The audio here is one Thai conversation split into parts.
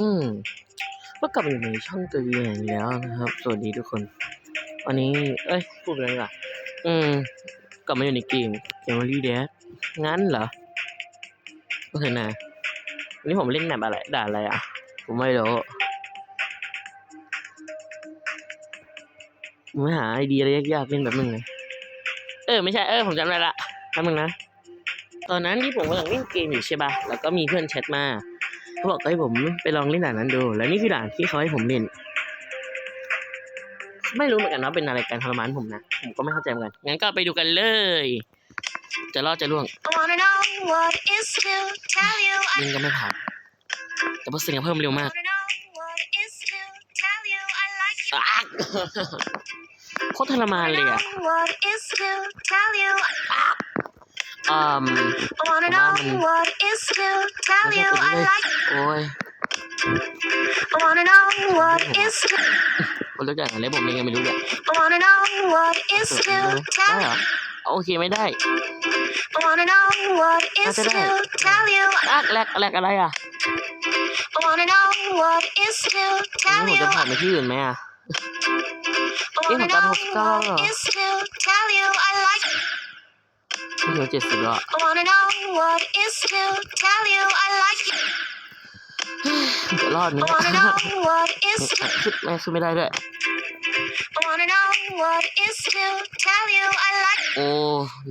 อืมก็กลับมาอยู่ในช่องตัวเองแล้วนะครับ สวัสดีทุกคน วันนี้ เอ้ย พูดอะไรล่ะ อืม กลับมาอยู่ในเกมเกมวอลี่เดสงั้นเหรอ โอเคนะวันนี้ผมเล่นแมปอะไร ด่าอะไรอะ ผมไม่รู้ผมไม่หาไอเดียอะไรยากๆเล่นแบบนึงเลยเออ ไม่ใช่ เออ ผมจำได้ละแป๊บนึงนะ ตอนนั้นที่ผมกำลังเล่นเกมอยู่ใช่ป่ะ แล้วก็มีเพื่อนแชทมา เขาบอกให้ผมไปลองเล่นด่านนั้นดู แล้วนี่คือด่านที่เขาให้ผมเล่น ไม่รู้เหมือนกันว่าเป็นอะไรการทรมานผมนะ ผมก็ไม่เข้าใจเหมือนกัน งั้นก็ไปดูกันเลย จะรอดจะล่วง I wanna know what it is to tell you. I ยิงก็ไม่ผ่าน แต่พอเสียงเพิ่มเร็วมาก wanna know what it is to tell you I like you. อ๊ากโคตรทรมาน I เลย know อะ what it is to tell you. อืม I wanna know what it is to tell you I like. โอ้ย I wanna know what it is to. คนรู้จักอะไรผมยังไม่รู้เลย I wanna know what it is ได้ to เหร tell อ you. โอเคไม่ได้ I wanna know what it is That's to it. tell you. อ๊ากแลกแลกอะไรอะ I wanna know what it is to นี่ tell ผม you. จะผ่านไปที่อื่นไหมอะ I wanna Ih, know matapos ka. what it is to tell you I like you. เหลือเจ็ดสิบแล้วอะจรอดไหมขึ้นไม่ขึ้ไม่ได้ด้วโอ้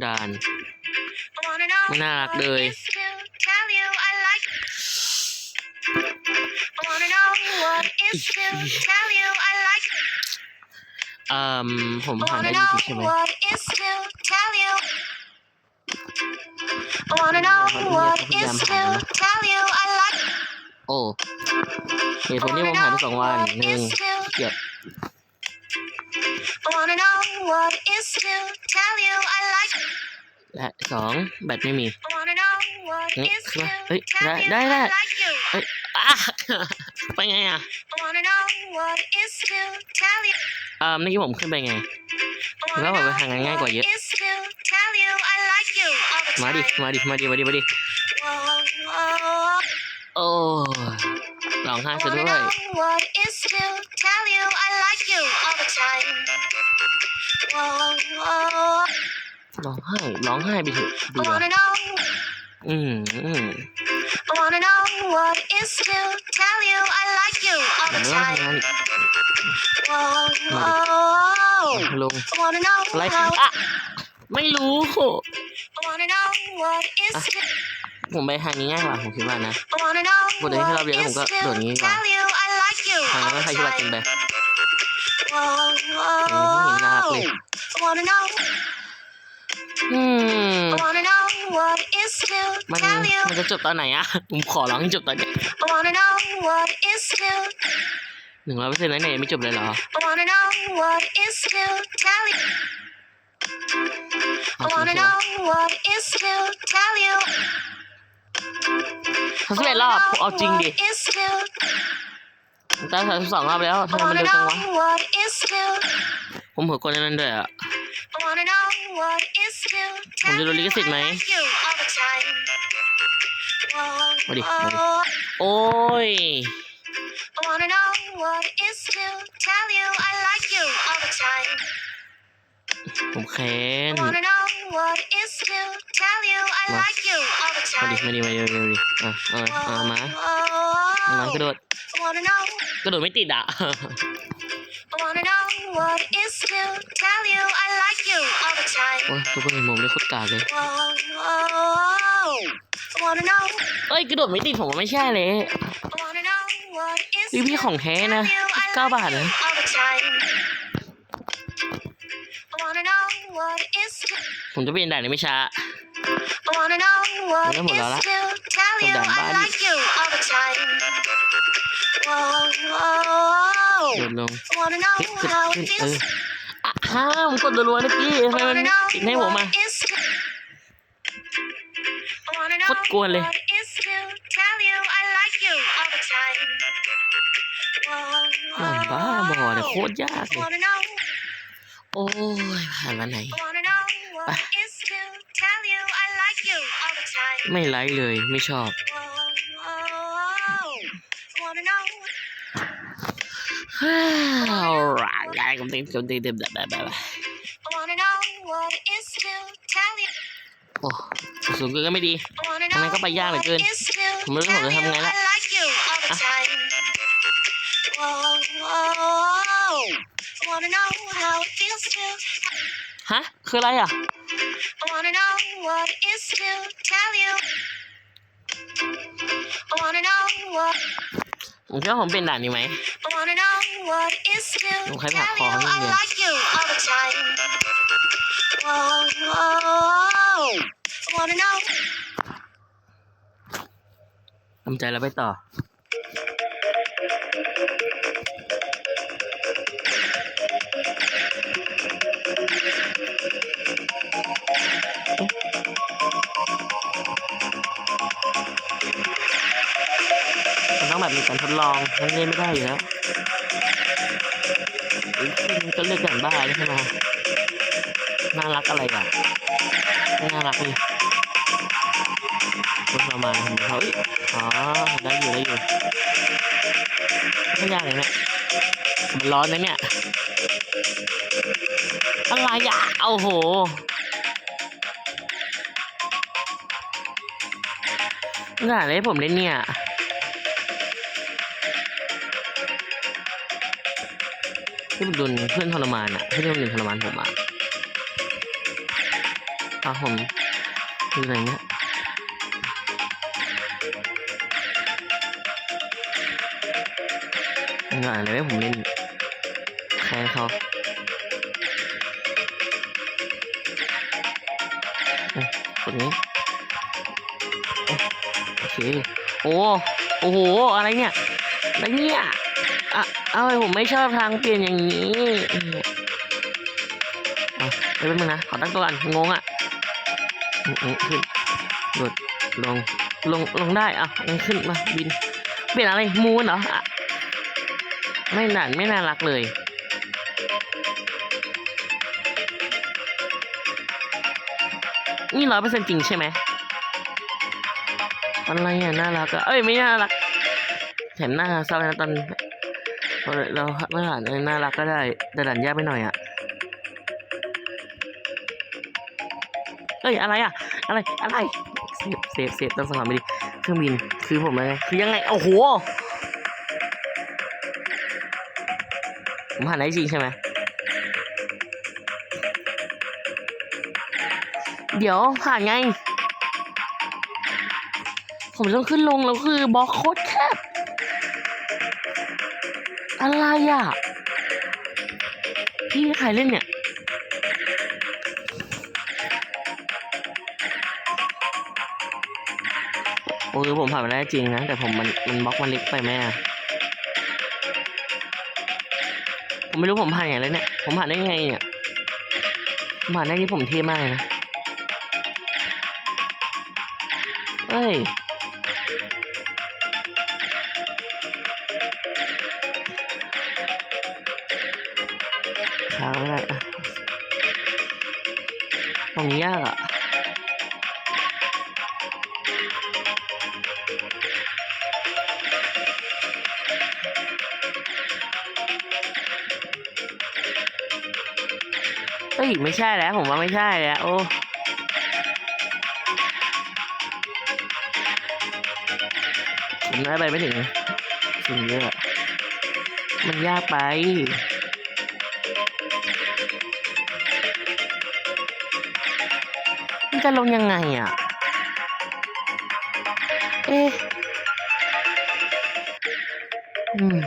ด่านไม่น่ารักเลยอืมผมผ่านได้ดีใช่ไหม I wanna know what it is to tell you I like you. โอ้เหตุผ I ลที่ผ wanna มผ่าน know ไปสองวัน what หนึ่ง is to เกลียด I wanna know what it is to tell you I like you. และสองแบตไม่มี I wanna know what it นี่ is คือ to ว่าเฮ้ย tell ได้ you ได้ I ได้ like you. เฮ้ยอะ ไปไงอะ I wanna know what it is to tell you. อ่าเมื่อกี้ผมขึ้นไปไง I แล้ wanna ว know แบบไปทางนั้นง่ายกว่าเยอะ what it is to tell you I like you all the มาดิ time. มาดิ มาดิ มาดิ มาดิ Whoa, whoa. โอ้ร้องไห้ I ซะ wanna ด้วย know what it is to tell you I like you all the time. Whoa, whoa. ร้องไห้ ร้องไห้ไปเถอะ I เบื่อ wanna know อืมอืม I wanna know what it is to tell you I like you all เดี๋ยว the ไม่ต้อง time. ทำงานอีก Whoa, whoa. ลง I wanna know อะไร how อะ ไม่รู้ I wanna know what it is to ผมไปทางนี้ง่ายกว่า ผมคิดว่านะ I wanna know บทนี้ให้เรา what เรียน it แล้วผม is ก็ to โดดนี้ดีกว่า tell you I like you ทางนั้น all ไม่ the ใครคิดว่าจริงไป time. Whoa, อืมไม่เห็นน่ารัก whoa. เลย I wanna know อืม I wanna know what it is to มัน tell you มันจะจบตอนไหนอะผมขอร้องให้จบตอนเนี้ย I wanna know what it is to หนึ่งร้อยเปอร์เซ็นต์แล้วเนี่ยยังไม่จบเลยเหรอ I wanna know what it is to tell you เอา I จริง wanna ใช่ไหม know what it is to tell you ทั้งสิบเอ็ดรอบเอาจริงดิ What is to ตามสามสิบสองรอบแล้ว I ทำไมมัน wanna เร็วจังวะ know what is to ผมเผลอกดอันนั้นด้วยอะ I wanna know what is to ผมจะ tell โดนลิ you ขสิทธิ์ไหม I like you all the time. Whoa, มาดิมาดิ whoa. โอ้ย I wanna know what is to tell you I like you all the time. ผมแค้น I wanna know what is to tell you I Ma. like you all the มาดิ time. มาดิมาดิมาดิมาดิอะเอามาเอามา Whoa, มากระโดด I wanna know กระโดดไม่ติดอะ I wanna know what is to tell you I like you all the โอ้ time. ยทุกคนเห็นผมเลยโคตรกากเลย Whoa, whoa. I wanna know เอ้ยกระโดดไม่ติดผมว่าไม่ใช่เลย I wanna know what is พี่พี่ to ของแท้นะ tell you I เก้า like บาท you นะ all the time. I wanna know what is to ผมจะเปลี่ยนด่านในไม่ช้า I wanna know what Wala mo, is Lola. to tell you Hold on, I buddy. like you all the time. Whoa, whoa. โดดลง I wanna know ขึ้น how ขึ้น it เออ feels. อะห้ามกดรัวๆนะพี่ I ทำไมมัน wanna know ติดให้ผมอะ what is to I wanna know โคตรกวนเลย what is to tell you I like you all the time. Whoa, อ่านบ้าบอเนี่ยโคตรยาก I เลย wanna know โอ้ยผ่านวันไหน I wanna know what is to tell you I like you all the time. ไม่ไลค์เลยไม่ชอบ Whoa, whoa. I wanna know All right, I can think of the blah blah Oh, โอ้สูงเกินก็ไม่ดีทำไมก็ไปยากเหลือเกินผมไม่รู้ผมจะทำไงละฮะ คืออะไรอะ I wanna know what it is to tell you I wanna know what ผมคิดว่าผมเป็นด่านนี้ไหม I wanna know what it is to Không tell phải you bà khó I lắm nhỉ? like you all the time Whoa, whoa I wanna know ทำใจแล้วไปต่อ ลองมันเล่นไม่ได้อยู่แล้วมันก็เลือกอย่างบ้าใช่ไหมน่ารักอะไรอะไม่น่ารักเลยคนประมาณทำไมเขาเอ้ยอ๋อได้อยู่ได้อยู่ไม่ยากเลยเนี่ยมันร้อนนะเนี่ยอะไรอะโอ้โหน่าเลยผมเล่นเนี่ย ที่ผมโดนเพื่อนทรมานอะที่โดนเรียนทรมานผมอะเอาผมคืออะไรเนี่ยงานอะไรไว้ผมเล่นแทนเขาอืมกดนี้โอ้โอเคโอ้โอ้โห อะไรเนี่ย อะไรเนี่ย อะเอาไว้ผมไม่ชอบทางเปลี่ยนอย่างนี้อะเดี๋ยวแป๊บนึงนะ ขอตั้งตัวก่อนงงอะขึ้นกดลง ลง ลงได้อะงั้นขึ้นมา บิน เปลี่ยนอะไร มูนเหรออะไม่น่าไม่น่ารักเลยนี่ร้อยเปอร์เซ็นต์จริงใช่ไหมอะไรอะน่ารักอะเอ้ยไม่น่ารักแถมหน้าเศร้านะตอน เราเราไม่หานเออน่ารักก็ได้แต่หลานยากไปหน่อยอะเอ้ยอะไรอะ อะไรอะไรเซฟเซฟเซฟต้องสมัครไม่ดีเครื่องบินคือผมเลยคือยังไงโอ้โหผมผ่านได้จริงใช่ไหมเดี๋ยวผ่านไง ผมต้องขึ้นลงแล้วคือบล็อกโคตรแคบ อะไรอะ พี่ใครเล่นเนี่ย โอ้ยผมผ่านมาได้จริงนะ แต่ผมมันมันบล็อกมันเล็กไปไหมอะผมไม่รู้ผมผ่านอย่างไรเนี่ย ผมผ่านได้ไงเนี่ยผมผ่านได้ที่ผมเท่มากเลยนะ เอ้ย ใช่แล้วผมว่าไม่ใช่แล้วโอ้ผมได้ไปไม่ถึงสิ่งเยอะมันยากไปมันจะลงยังไงอะ เอ๊ะอืม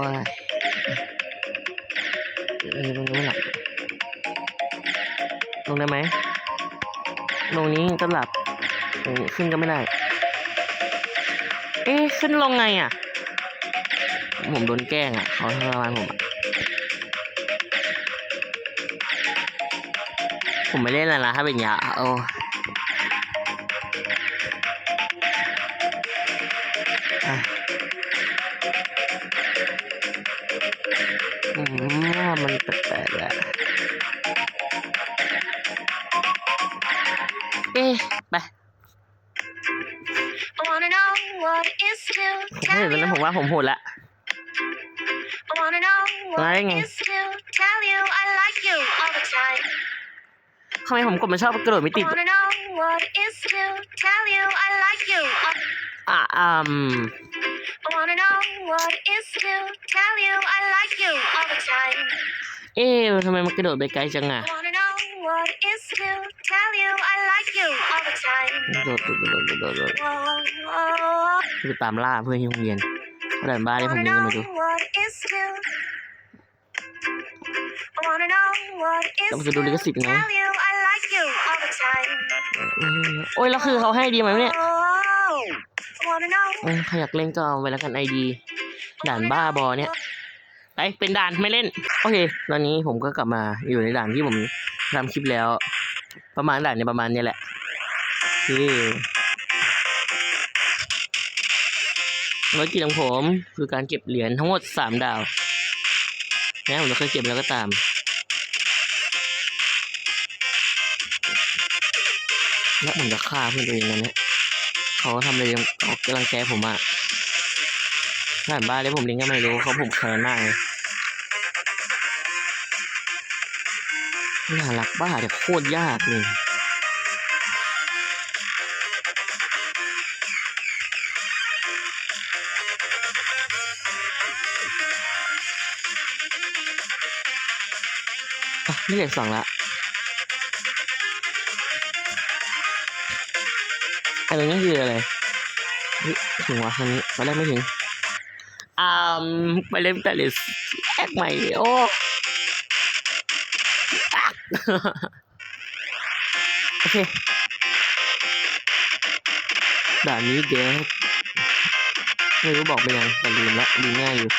ว้ายำหลับขึ้นก็ไม่ได้ เอ๊ะขึ้นลงไงอะ ผมโดนแกล้งอะเขาทำร้ายผม ผมไม่เล่นแล้วนะถ้าเป็นยาโอ้ ไป I wanna know is to ผมเห็น tell ตอน you. นั้นผมว่าผมโหดละ I wanna know what Nói it nghe. is to tell you I like you all the time. ทำไมผมกดมันชอบกระโดดไม่ I ติด wanna know what it is to tell you I like you. all- อะอืม I wanna know what it is to tell you I like you all the time. เอ๊ะทำไมมันกระโดดไปไกลจังอะ I wanna know what it is to tell you I like you all the time. โดดโดดโดดโดดโดดโดด Whoa, whoa. ไปตามล่าเพื่อนที่โรงเรียนเพราะด่านบ้าน I นี่ผม wanna ยิง know กันมาดู what it is to. I wanna know what it is แล้วมัน to จะดูลิขสิทธิ์ไหม tell you I like you all the time. โอ้ยแล้วคือเขาให้ดีไหมเนี่ย Oh, I wanna know. เออใครอยากเล่นก็เอาไปแล้วกันไอดีด่านบ้าบอเนี่ย ไปเป็นด่านไม่เล่น โอเค ตอนนี้ผมก็กลับมาอยู่ในด่านที่ผมทำคลิปแล้ว ประมาณด่านเนี่ยประมาณเนี้ยแหละที่ภารกิจของผมคือการเก็บเหรียญทั้งหมดสามดาวแม้ผมจะเคยเก็บแล้วก็ตามแล้วผมจะฆ่าเพื่อนตัวเองนะเนี่ยเขาทำอะไรยังเขากำลังแก้ผมอะผ่านบ้านเลยผมเลี้ยงก็ไม่รู้เขาผมแค้นมากเลย น่ารักบ้าแต่โคตรยากเลยอะนี่เหลือสองละอันนี้คืออะไรถึงวะทางนี้ตอนแรกไม่ถึงอ่าไปเล่นแต่เลสแอคใหม่ โอ้ โอเคด่านนี้เดี๋ยวไม่รู้บอกไปยังแต่ลืมละลืมง่ายอยู่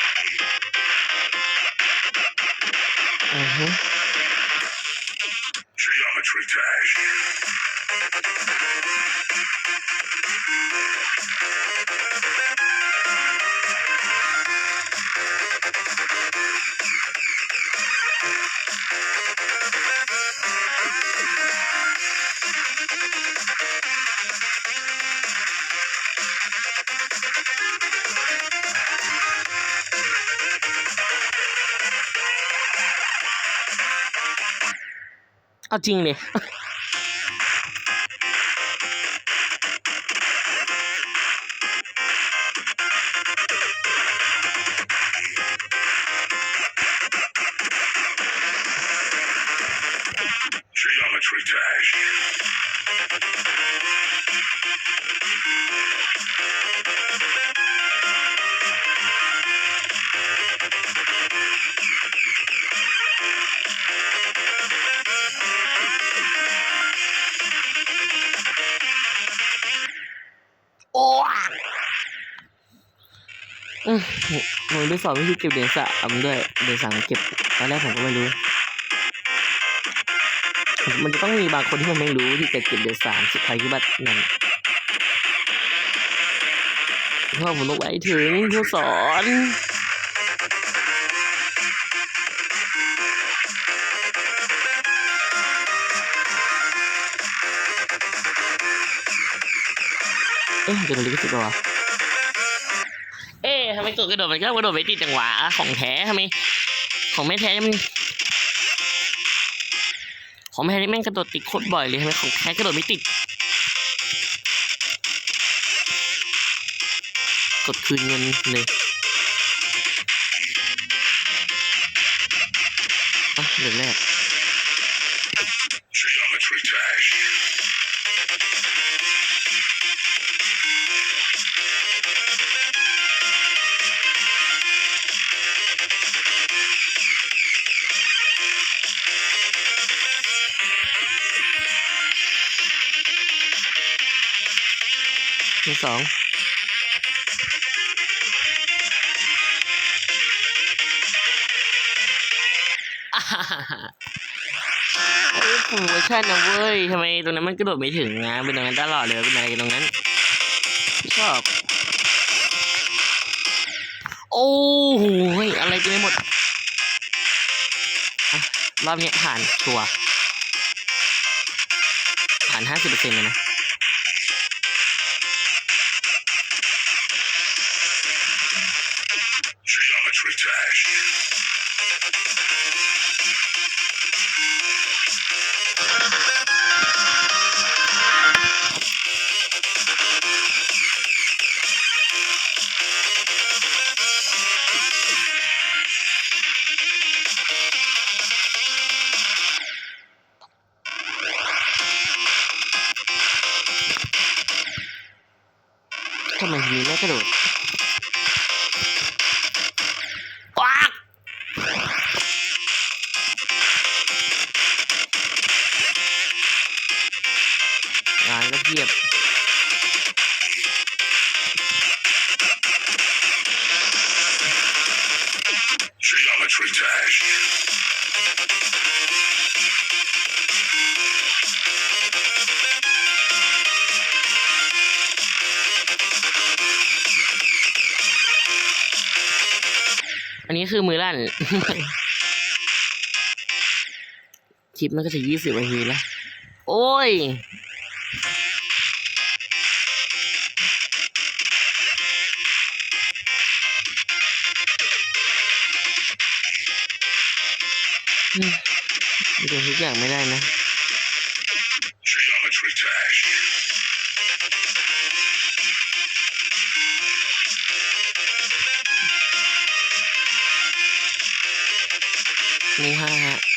อือฮึ Geometry เอา มผมไปสอนวิธีเก็บเหรียญสามด้วยเหรียญสามเก็บตอนแรกผมก็ไม่รู้ มันจะต้องมีบางคนที่มันไม่รู้ที่จะเก็บเหรียญสามสุดท้ายคือบัตรนั่นเพราะผมต้องไปถึงผู้สอนเอ๊ะจะโดนลิขสิทธิ์ปะวะ ไมตัวกระโดดมันก็กระโดดไม่ติดจังหวะของแท้ทำไมของไม่แท้มันของแท้นี่แม่งกระโดดติดโคตรบ่อยเลยทำไมของแท้กระโดดไม่ติด กดคืนเงินเลยอะเดี๋ยวแรก สองอ่าฮ่าฮ่าฮ่าเฮ้ยผมเวอร์ชันนะเว้ยทำไมตรงนั้นมันกระโดดไม่ถึงนะเป็นตรงนั้นตลอดเลยเป็นอะไรตรงนั้น ชอบ โอ้โหอะไรเต็มไปหมดรอบนี้ผ่านตัวผ่านห้าสิบเปอร์เซ็นต์เลยนะ Geometry dash. อันนี้คือมือลั่น คลิปมันก็จะยี่สิบนาทีแล้ว โอ้ย อย่างไม่ได้นะนี่ห้าฮะ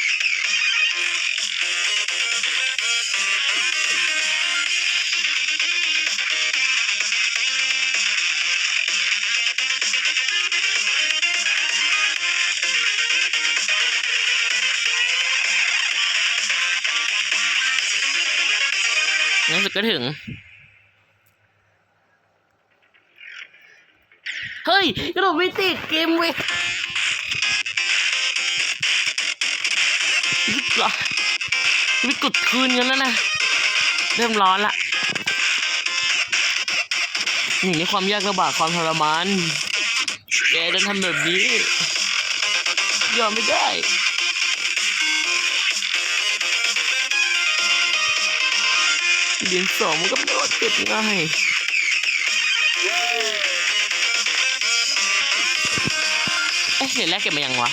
ก็ถึง เฮ้ยกระโดดไม่ติดเกมเว้ยยึดเหรอไม่กดคืนกันแล้วนะ เริ่มร้อนละหนี่ในความยากลำบากความทรมาน แกจะทำแบบนี้ ยอมไม่ได้ เรียนสองมันก็ไม่ได้ว่าเก็บง่ายเอ๊ะเรียนแรกเก็บมายังวะ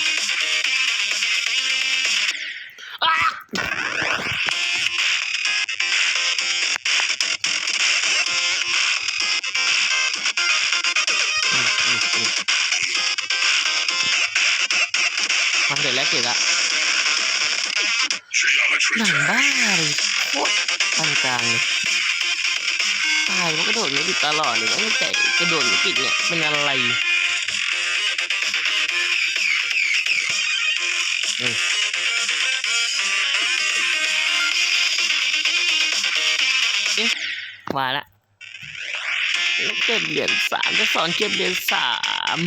อ้าอืมอืมอืมมาเดี๋ยวแรกเก็บละ Geometry หนัง dash. บ้า ตลอดเลยตั้งแต่กระโดดไม่ติดเนี่ยเป็นอะไรเออเอ๊ะมาละเก็บเหรียญสามจะสอนเก็บเหรียญสาม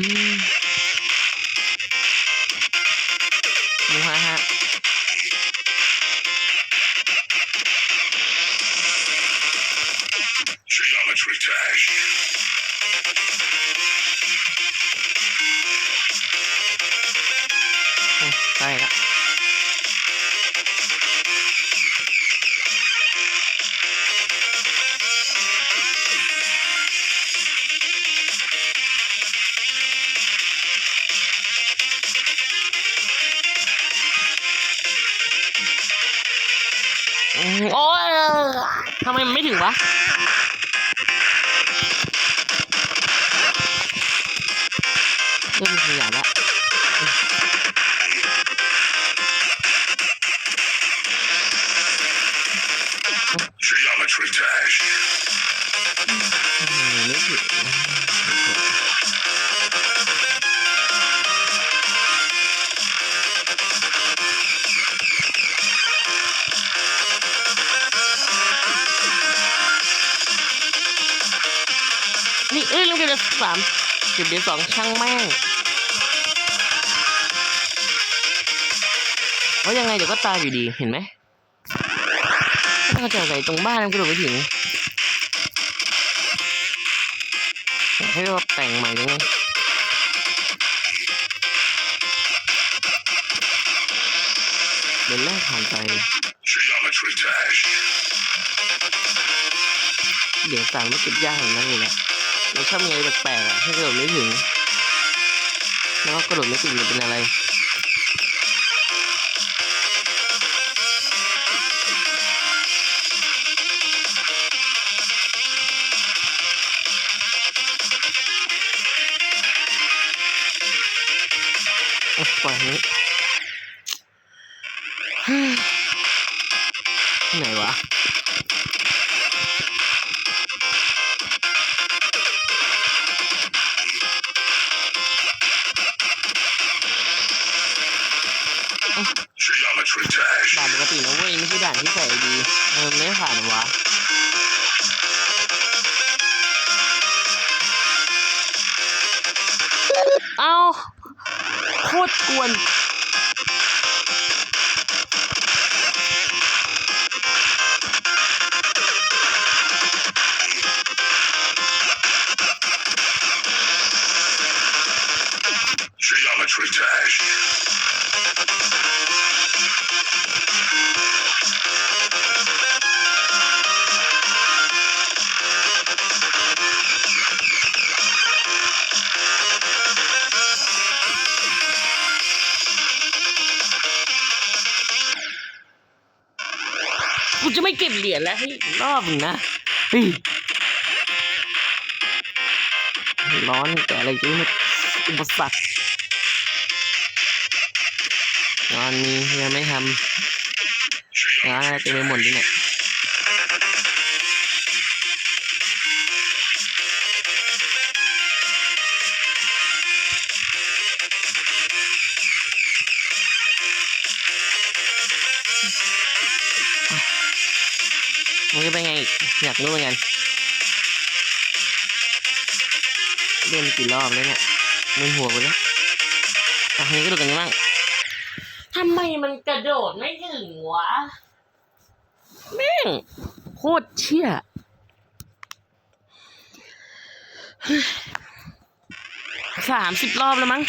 มูฮ่าฮ่า ใช่ละอืมโอ้ยทำไมมันไม่ถึงวะ มมีขยะแล้ว Geometry dash. อืมไม่ถึงนี่เอ้ยลืมเก็บเดือนสามเก็บเดือนสองช่างแม่ง ว่ายังไงเดี๋ยวก็ตายอยู่ดีเห็นไหมถ้าเราจะใส่ตรงบ้านมันกระโดดไปถึงให้เราแต่งใหม่ยังไงเดือนแรกผ่านไปเดี๋ยวสามมันเก็บยากอย่างนั้นเลยนะเราชอบมีอะไรแปลกๆอะให้กระโดดไม่ถึง แล้วก็กระโดดไม่ติดจะเป็นอะไร เอาโคตรกวน มึงนะเฮ้ยร้อนแต่อะไรจะไม่อุปสรรคงานนี้ยังไม่ทำงานอะไรเต็มไปหมดเลยเนี่ย อีกอยากรู้เหมือนกันเล่นกี่รอบแล้วเนี่ยมึนหัวไปแล้วอะทีนี้ก็ดูกันบ้างทำไมมันกระโดดไม่ถึงวะแม่งโคตรเชี่ยสามสิบรอบแล้วมั้ง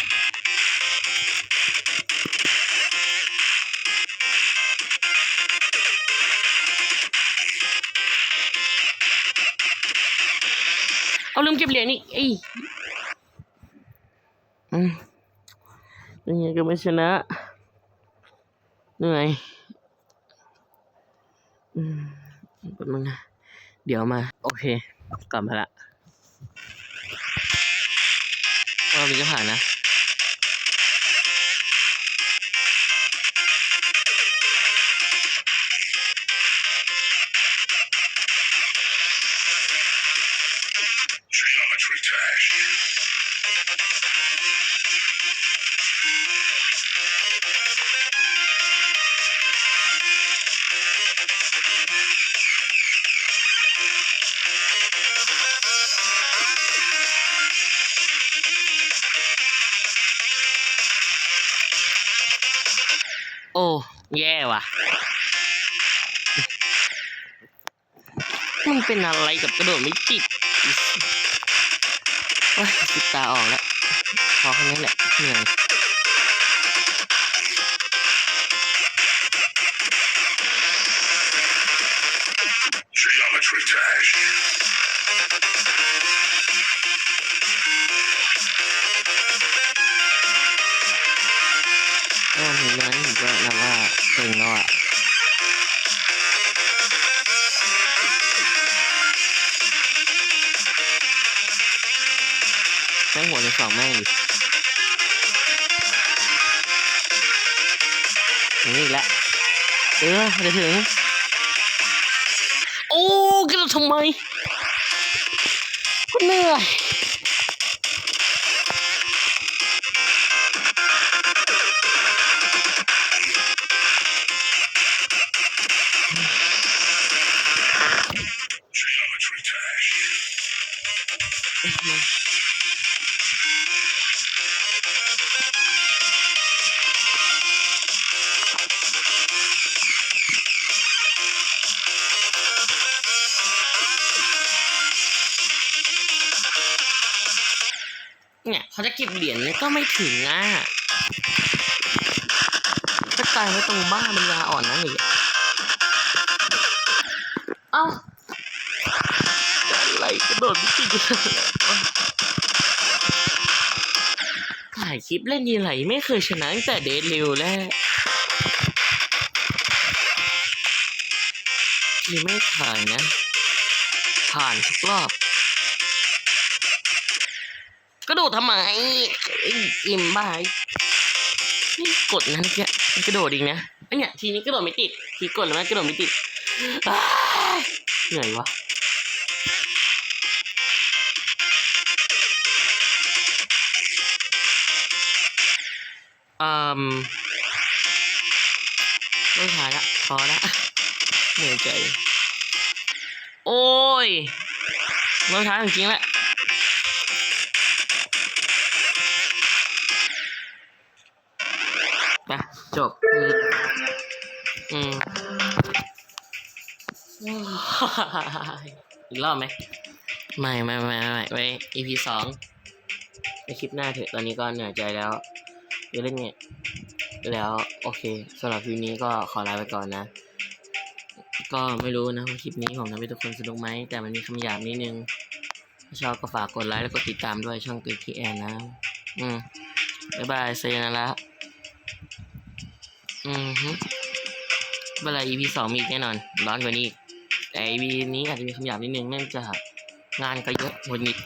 เอาลืมเก็บเหรียญอีกไอ้ยยังไงก็ไม่ชนะ เหนื่อยอืมแป๊บนึงนะ เดี๋ยวมา โอเค กลับมาละรอบนี้จะผ่านนะ แย่ว่ะ มึงเป็นอะไรกับกระโดดไม่จิตโอ้ยติดตาออกแล้ว พอแค่นี้แหละเหนื่อย ม่งหัวจะสองแม่งดิถึงอีกแล้วเออจะถึง โอ้กระโดดทำไมก็เหนื่อย ถึงอะก็ตายไว้ตรงบ้ามันยาอ่อนนั่นอีกอะเอ้าอะไรกระโดดไม่ติดอยู่เลยถ่ายายคลิปเล่นยีไหลไม่เคยชนะตั้งแต่เดทเร็วแล้วที่ไม่ถ่ายนะ ผ่านทุกรอบ กระโดดทำไมอิ่มบายนี่กดนะเนี่ยกระโดดอีกนะไอเนี่ยทีนี้กระโดดไม่ติด ทีกดแล้วมันกระโดดไม่ติดเหนื่อยวะอืมไม่ถ่ายละพอละเหนื่อยใจ โอ้ยไม่ถ่ายจริงๆแหละ จบอืมอืมอีกรอบไหม ไม่ไม่ไม่ไม่ไว้ EP สองในคลิปหน้าเถอะตอนนี้ก็เหนื่อยใจแล้วจะเล่นเนี่ยแล้วโอเคสำหรับคลิปนี้ก็ขอลาไปก่อนนะ ก็ไม่รู้นะว่าคลิปนี้ผมทำให้ทุกคนสนุกไหม แต่มันมีคำหยาบนิดนึงถ้าชอบก็ฝากกดไลค์แล้วกดติดตามด้วยช่องตือทีแอนนะ อืมบ๊ายบายเซนาละ อืมฮึเวลา EP สองมีอีกแน่นอน ร้อนกว่านี้อีกแต่ EP นี้อาจจะมีคำหยาบนิดนึงเนื่องจากงานก็เยอะหมดหงิด